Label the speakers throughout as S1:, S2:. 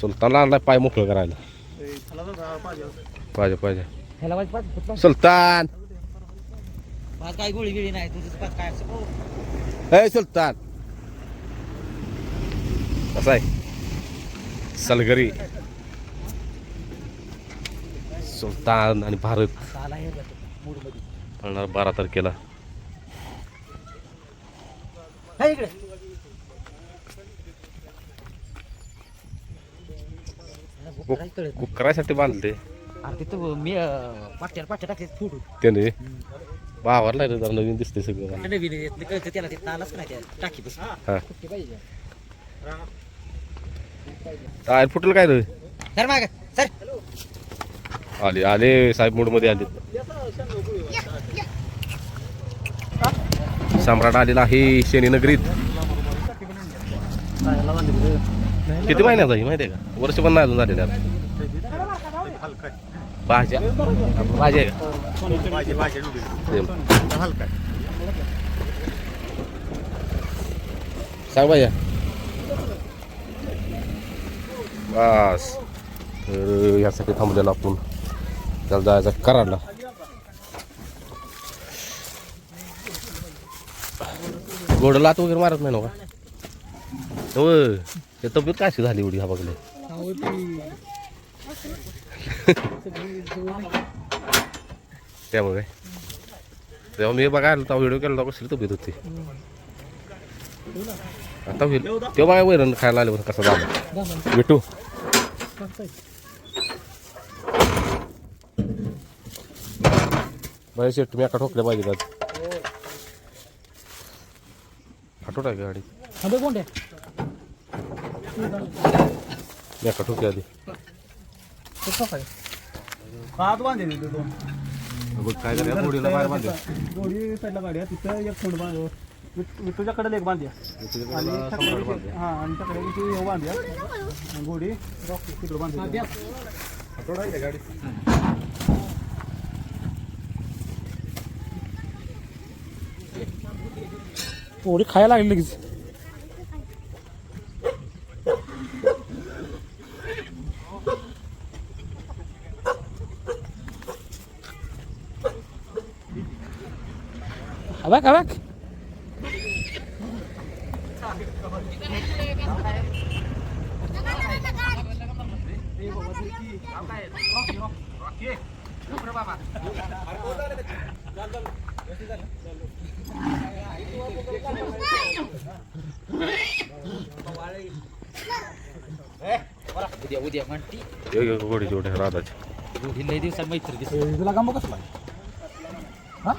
S1: सुलतानला आणलाय पाय मोकळं करायला. पाहिजे पाहिजे.
S2: ह्याला वाज पाच फुटला.
S1: सुलतान!
S2: पाच काय गोळी गिळी नाही तुझं पाच काय असं. हो.
S1: सुलतान! कसा आहे? सलगरी. सुलतान आणि भारत.
S2: असं आला हे मूडमध्ये
S1: पळणार बारा तारखेला.
S2: इकडे. नाही कळत.
S1: कुक करायसाठी बांधले
S2: अरे तिथं मी पाट्याला पाट्या टाकते फुटून
S1: त्याने? बावरलाय रे जरा नवीन दिसते सगळं.
S2: नवीन कळतं त्याला आलाच नाही त्या टाकी बस.
S1: हा. टायर फुटलं काय रे?
S2: सर माग सर.
S1: आले आले साहेब मूडमध्ये आले. सम्राट आलेला आहे शनी नगरीत. किती महिन्यात आहे माहिती आहे का? वर्ष पण नाही अजून झालेलं आता. भाज्या. भाजी आहे का? सेम. सांग भाज्या. बस. तर यासाठी थांबलेलो आपण. त्याला जायचं कराडला गोड लात वगैरे मारत नाही ना का हो हे तब्येत काय झाली एवढी हा बघले त्यामुळे. तेव्हा मी बघायला तेव्हा व्हिडिओ केला तेव्हा कसली तब्येत होती. आता होईल. तेव्हा बघा वैरण खायला आले कसा झाला. भेटू. बाई शेट तुम्ही एका ठोकल्या पाहिजे का फाटोट आहे का गाडी
S2: कोण
S1: एका ठोकी आधी
S3: हात बांधे तिथे दोन.
S1: बघ काय करूया गोडीला बाहेर बांधूया
S3: दोन्ही साईडला गाडी आहे तिथं एक खोंड बांध विठ्ठूच्याकडे एक बांधूया. आणि हा आणि सकाळी हे बांधूया. गोडी रॉक तिकडे बांधूया. पोळी खायला लागली लगेच. अबक अबक
S2: उद्या उद्या म्हणती
S1: राधाची.
S2: लई दिवसात मैत्री दिसत.
S3: तुला गंब कसं हा?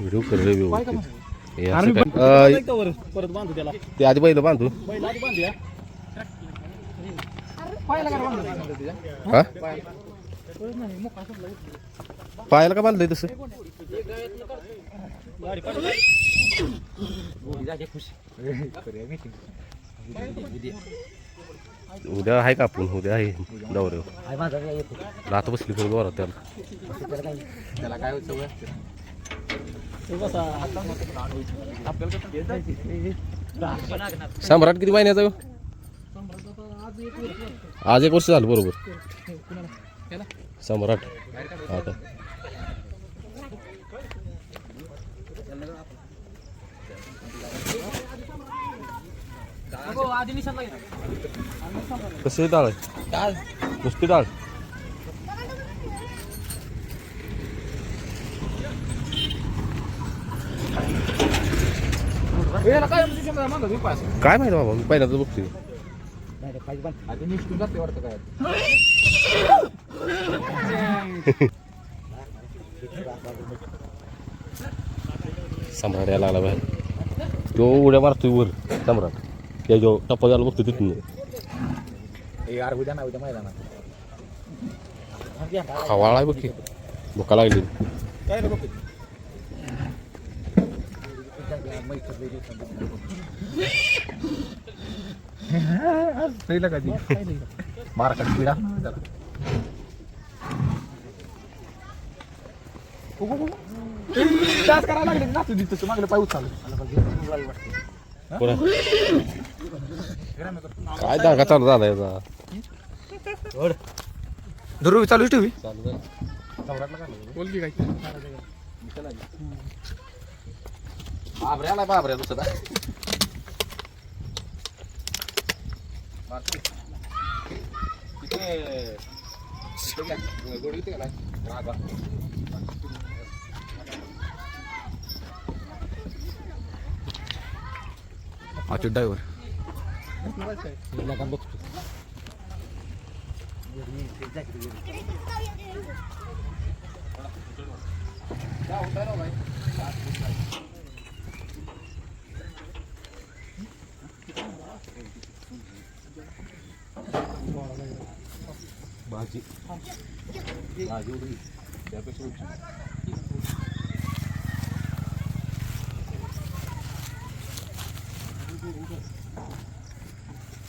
S1: व्हिडिओ कर रे व्यवस्थित हे असं काय अं,
S3: परत बांधू त्याला.
S1: ते आधी पहिलं बांधू।
S3: पहिला आधी बांधूया पायाला काय बांधू.
S1: हा? पायाला का बांधलंय तसं?
S2: उद्या
S1: आहे का आपण? उद्या आहे. दौरे
S2: हाय माझा काय येतो
S1: लात बसली थोडी बरं त्याला.
S2: काय?
S1: सम्राट किती महिन्याचा हो? आज एक वर्ष झालं बरोबर. सम्राट. हा का
S3: आधी निशाण
S1: कसं डाळ आहे?
S2: डाळ.
S1: नुसती डाळ?
S3: काय
S1: माहिती बाबा मी पहिल्यांदा बघतोय. सम्राट यायला लागला बाहेर. तो उड्या मारतोय वर सम्राट. त्या जो टप्पा झाला बघतो तिथून.
S2: यार उद्या ना उद्या मैदानात.
S1: हवाळा आहे बघ की. भुका लागली.
S3: काय नको
S2: मार पिढा
S3: डान्स करायला लागले नाचू दिसतो तू मागले पाय उचल
S1: पुरा काय दागा चालू झाला याचा?
S2: दुर्वी चालू ठेवी?
S3: बोल की काय?
S1: बाबऱ्या आला बाबऱ्या दुसरा.
S2: अच्युत ड्रायव्हर.
S1: भाजी भाजी उडली. त्यापेक्षा उडली.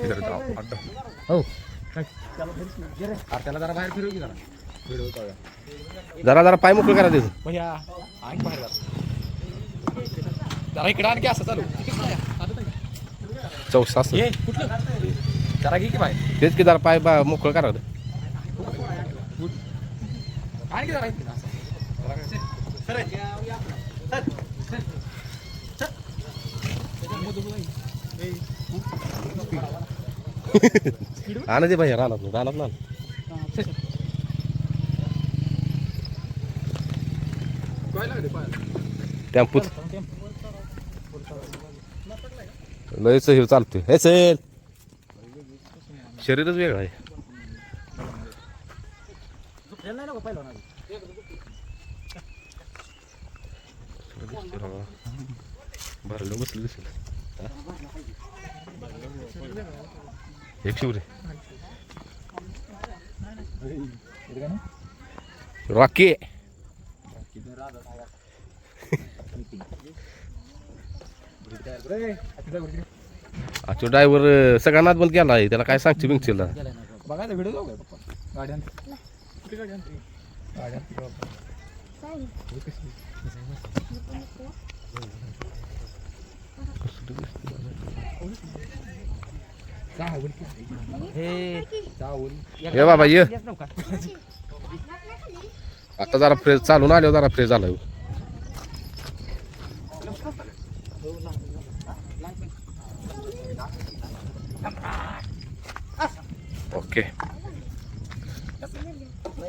S2: हो
S1: त्याला जरा बाहेर फिरव की जरा व्हिडिओ. जरा जरा पाय मोकळं करा
S3: भैया बाहेर जरा इकडे आणखी असं चालू
S1: चौसा
S3: ये कुठलं जरा घे की बाहेर
S1: तेच की जरा पाय बा मोकळं करा
S3: आणखी जरा इकडे असं. जरा काय. Sir, sir, sir. सर. मधून जाईल. ए,
S1: आणा दे भाई रानात रानात ना टेम्पूत लयच हे चालतोय. हे सेल शरीरच वेगळं आहे.
S3: झोपलेलं नाही ना
S1: भरलं बसलं दिसेल. एक शिवरे. रॉकी आजचा ड्रायव्हर सगळा नाद बंद केला आहे. त्याला काय सांगते बिंगशील
S3: बघायचा व्हिडिओ जाऊ पप्पा गाडी आणते गाडी आणते का बाप्पा? चावल की.
S2: हे
S3: चावल
S1: ये बाबा ये
S2: येस नव्हता
S1: आता जरा फ्रेश चालून आल्यावर जरा फ्रेश झाला ओके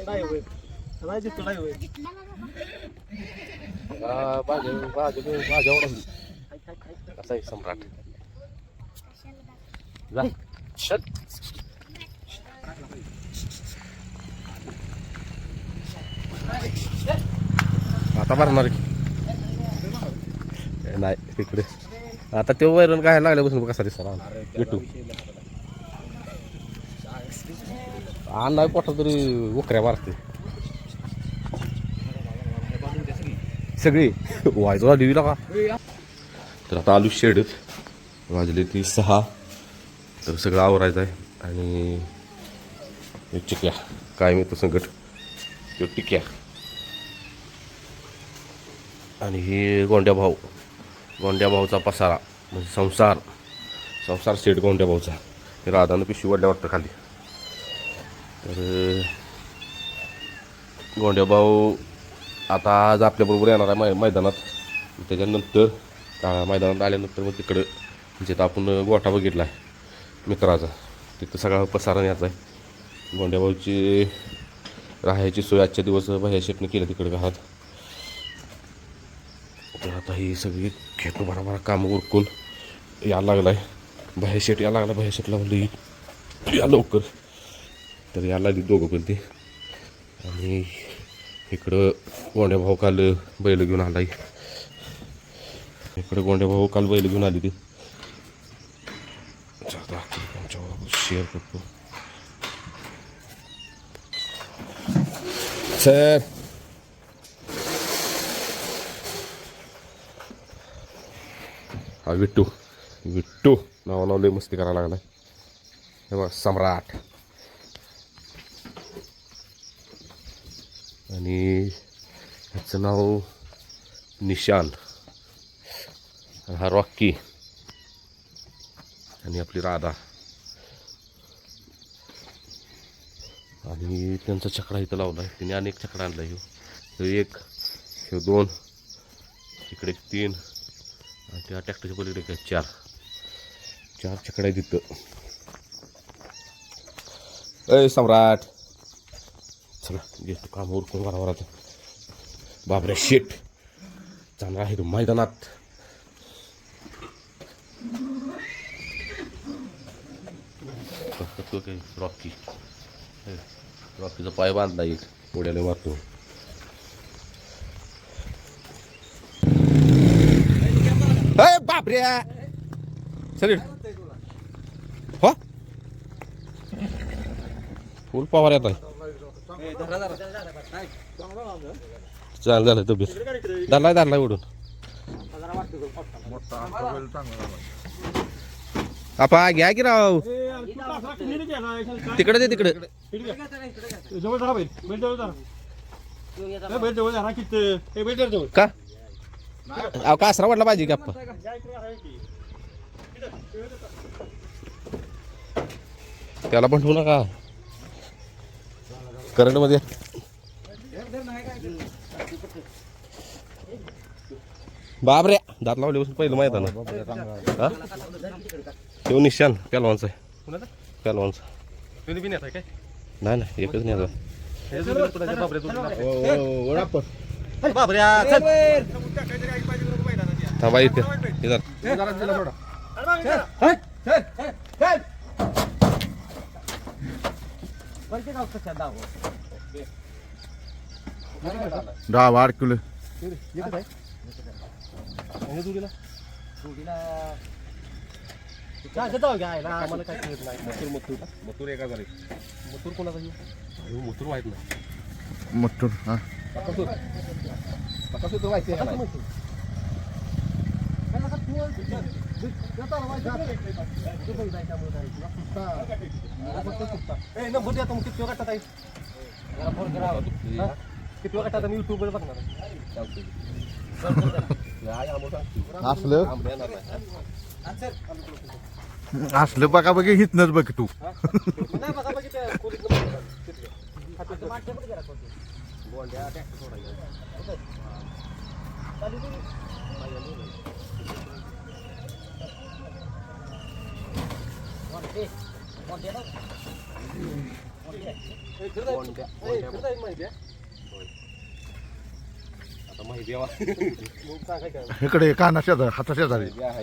S3: नाही होय नाही दिसतो नाही होय
S1: कसा आहे सम्राट जा आता भरणार की. नाही तिकडे. आता ते वैरण काय लागल्यापासून कसा दिसला विटू आण नाही पोटा तरी उकऱ्या मारते सगळी. व्हायचं देवीला का तर आता आलू शेडत. वाजले ती सहा. तर सगळं आवरायचं आहे. आणि एक टिक्या काय मी तो संकट. तो टिक्या. आणि ही गोंड्या भाऊ. गोंड्या भाऊचा पसारा म्हणजे संसार. संसार सेट गोंड्या भाऊचा. हे राधानं पिशवी वाढल्या वाटतं खाली. तर गोंड्या भाऊ आता आज आपल्याबरोबर येणार आहे मै मैदानात. त्याच्यानंतर मैदानात आल्यानंतर मग तिकडं जिथं आपण गोठा बघितला आहे मित्राचा. तिथं सगळा पसारण याचा आहे. गोंड्याभाऊची राहायची सोय आजच्या दिवस भैया शेपने केलं तिकडे घरात. तर आता ही सगळी खेटू बराबर काम उरकून यायला लागलाय. भैया शेट यायला लागला भैया शेटला म्हणलं या लवकर. तर यायला लागली दोघं पण ते. आणि इकडं गोंड्या भाऊ काल बैल घेऊन आलाय. इकडं गोंड्या भाऊ काल बैल घेऊन आली ती. शेअर करतो सर हा विट्टू विट्टू नाव नाव लय मस्ती करायला लागलाय हे बघ सम्राट आणि ह्याचं नाव निशान आणि हा रॉकी आणि आपली राधा आणि त्यांचा छकडा इथं लावला आहे त्यांनी अनेक छकडा आणला ह्यो. ह्यो एक ह्यो दोन इकडे तीन आणि त्या ट्रॅक्टरच्या पलीकडे काय चार. चार छकडा आहे तिथं अय सम्राट! चला घेतो काम उरकून बरोबर आता बाबरे शेट चांगला आहे तो मैदानात. तो काही रॉकी? हे, पाय बांधला एक पुढ्याला मारतो. अय बापरे! हो? फुल पवार येत आहे चाल झालं तब्येत. धरलाय धरलाय उडून. आपा घ्या की राव? तिकडे ते तिकडे.
S3: जवळ धरा बैल बैल जवळ धरा ए, बैल जवळ धरा किती बैल जवळ.
S1: का? अहो कासरा वाटला पाहिजे की आप्पा त्याला पण ठेवू नका. करंटमध्ये बापरे दात लावल्यापासून पहिलं माहीत आहे ना. हा? तो निशान पॅलवानचा आहे पॅलवानचा
S3: काय?
S1: नाही नाही एकच नाही आता. थांबा इथे हे.
S4: दहा आठ किलो
S3: आम्हाला काय
S1: मथुर एका झाले
S3: मथुर कोणाचा येऊ
S1: मथुर माहीत नाही.
S4: मथुर हा.
S1: माहिती आहे
S4: असलं. असलं बघा बघा हितनच बघ तू.
S3: नाही बघा बघा त्या खोलीतलं बघा. तिथलं. ए, फिरता येईल. ए, फिरता येईल माहिती आहे?
S1: आता माहिती आहे
S3: मग सांगायचं
S4: इकडे काना शेजारी हाता शेजारी
S1: आहे